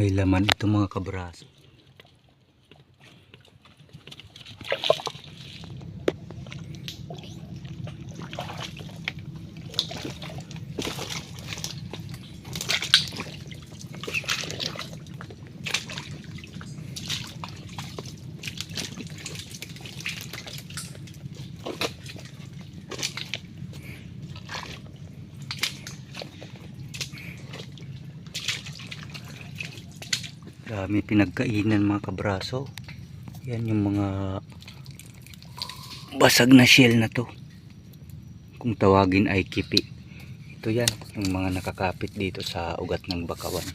May laman ito mga kabraso. Dami pinagkainan mga kabraso. Yan yung mga basag na shell na to. Kung tawagin ay kipi. Ito yan, yung mga nakakapit dito sa ugat ng bakawan.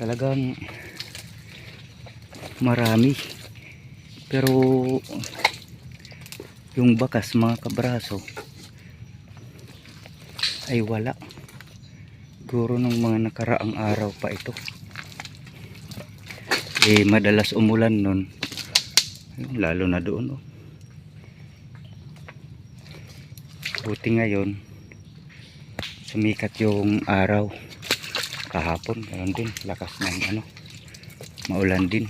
Talagang marami. Pero yung bakas mga kabraso ay wala. Siguro nung mga nakaraang araw pa ito. Eh madalas umulan nun. Lalo na doon oh. Buti ngayon sumikat yung araw. Kahapon ganun din lakas ng ano. Maulan din.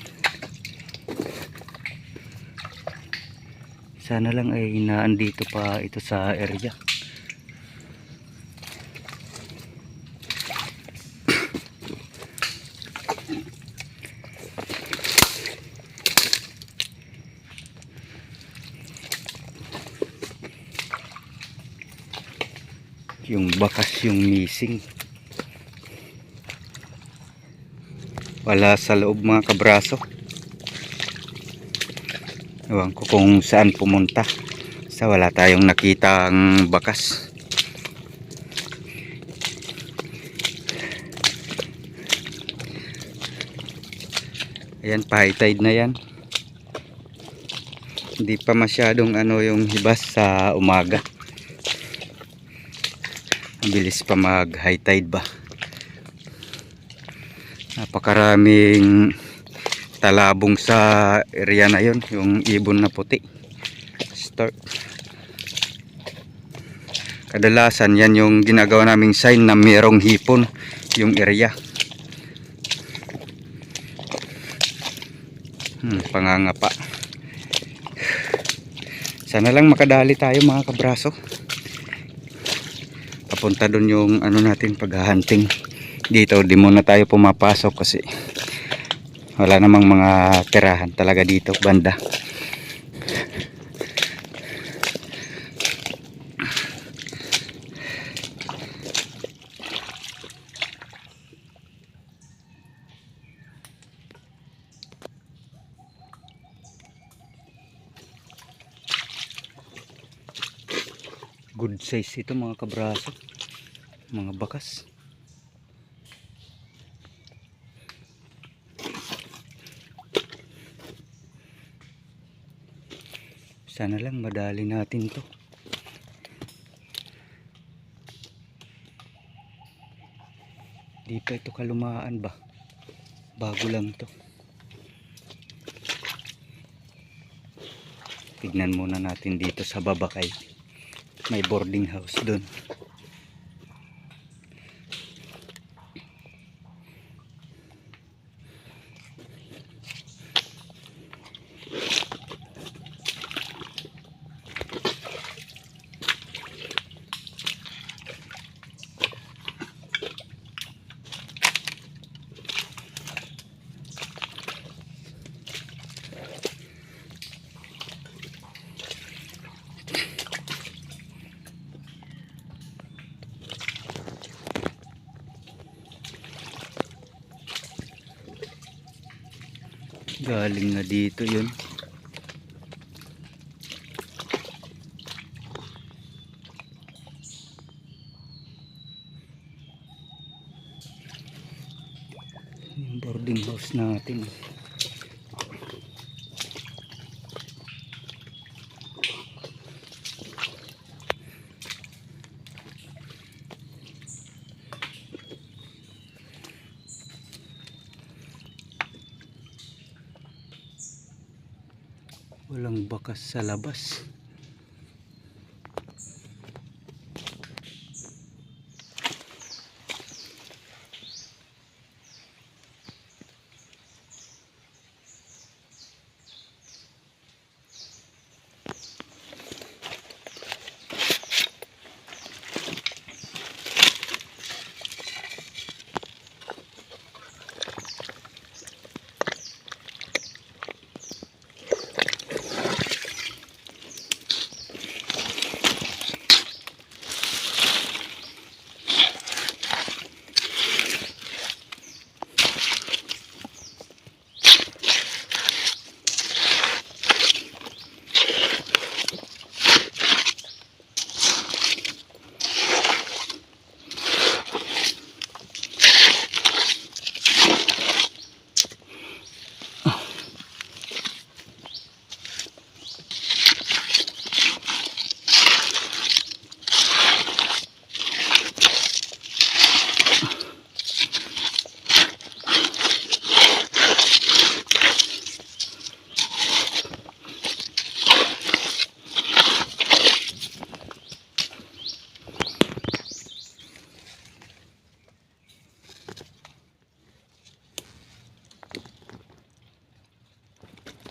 Sana lang ay naandito pa ito sa area. Yung bakas yung missing. Wala sa loob mga kabraso. Ewan ko kung saan pumunta. Sa wala tayong nakitang bakas. Ayan high tide na yan. Hindi pa masyadong ano yung hibas sa umaga ang bilis pa mag high tide ba? Napakaraming talabong sa area na yon yung ibon na puti. Start kadalasan yan yung ginagawa naming sign na mayroong hipon yung area. Hmm, pangangapa. Sana lang makadali tayo mga kabraso papunta doon yung ano natin paghahunting dito di muna tayo pumapasok kasi wala namang mga tirahan talaga dito banda good size ito mga kabraso. Mga bakas. Sana lang madali natin to. Di pa ito kalumaan ba? Bago lang to. Tignan muna natin dito sa babakay may boarding house doon galing na dito yun. Yung boarding house natin walang bakas sa labas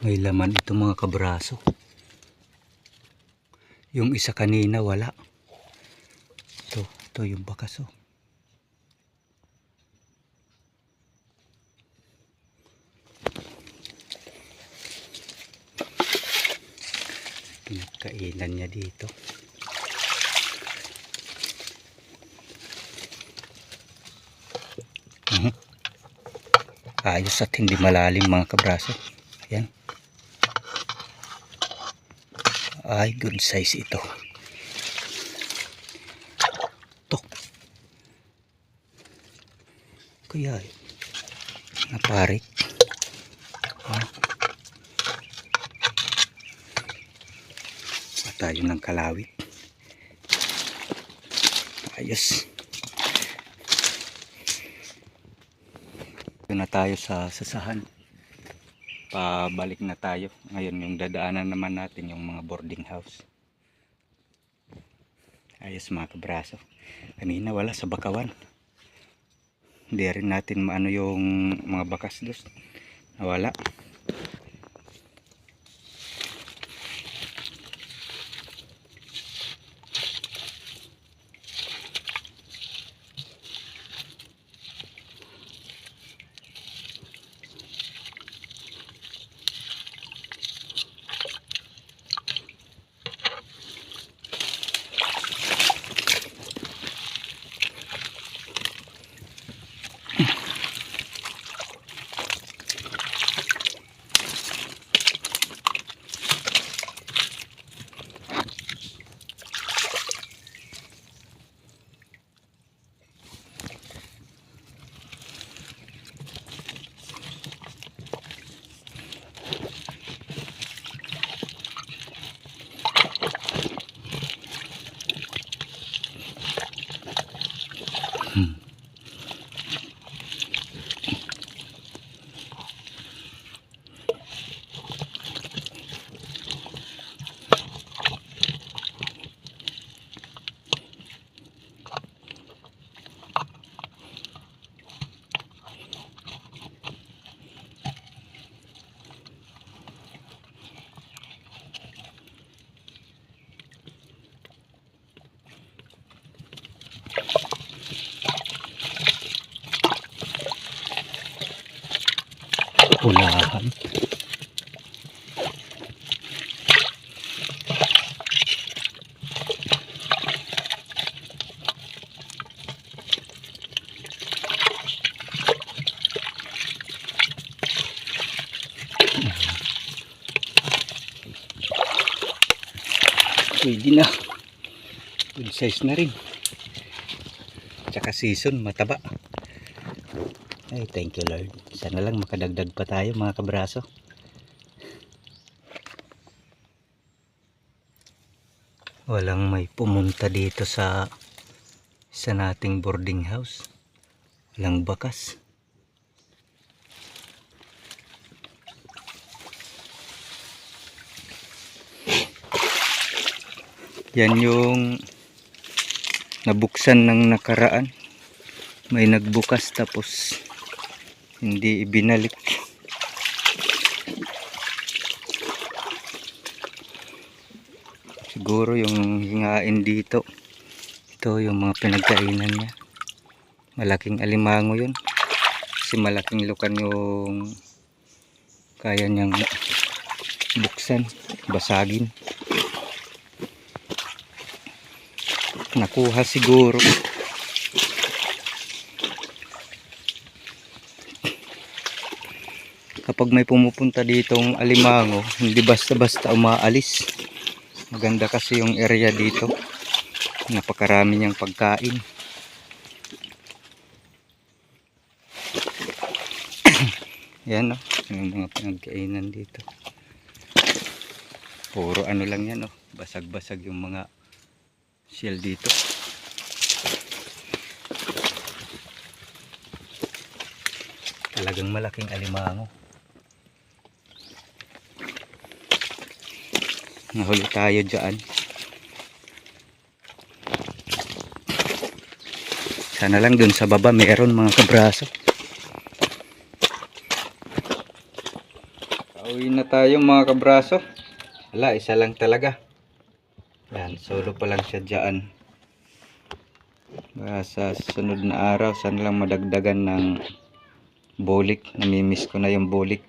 May laman ito mga kabraso. Yung isa kanina wala. Ito, ito yung bakas oh. Pinagkainan niya dito. Mhm. Ayos at hindi malalim mga kabraso. Ayan. Ay, good size ito. To. Kaya, naparik. Ah. Pa tayo ng kalawit. Ayos. Ito na tayo sa sasahan. Pabalik na tayo. Ngayon yung dadaanan naman natin yung mga boarding house. Ayos mga kabraso. Kanina wala sa bakawan. Hindi rin natin maano yung mga bakas dos. Nawala. Pulahan. Pwede na. Good size na rin. Tsaka season, mataba. Ay, thank you Lord. Sana lang makadagdag pa tayo mga kabraso. Walang may pumunta dito sa sa nating boarding house. Walang bakas. Yan yung nabuksan ng nakaraan may nagbukas tapos hindi ibinalik. Siguro yung hingain dito. Ito yung mga pinagkainan niya. Malaking alimango yun. Kasi malaking lukan yung kaya niyang buksan basagin. Nakuha siguro kapag may pumupunta ditong alimango, hindi basta-basta umaalis. Maganda kasi yung area dito. Napakarami niyang pagkain. yan o, yung mga pinagkainan dito. Puro ano lang yan o, basag-basag yung mga shell dito. Talagang malaking alimango. Nahuli tayo dyan. Sana lang dun sa baba meron mga kabraso. Pauwi na tayo mga kabraso. Wala, isa lang talaga. Yan, solo pa lang siya dyan. Baka sa sunod na araw, sana lang madagdagan ng bulik. Namimiss ko na yung bulik.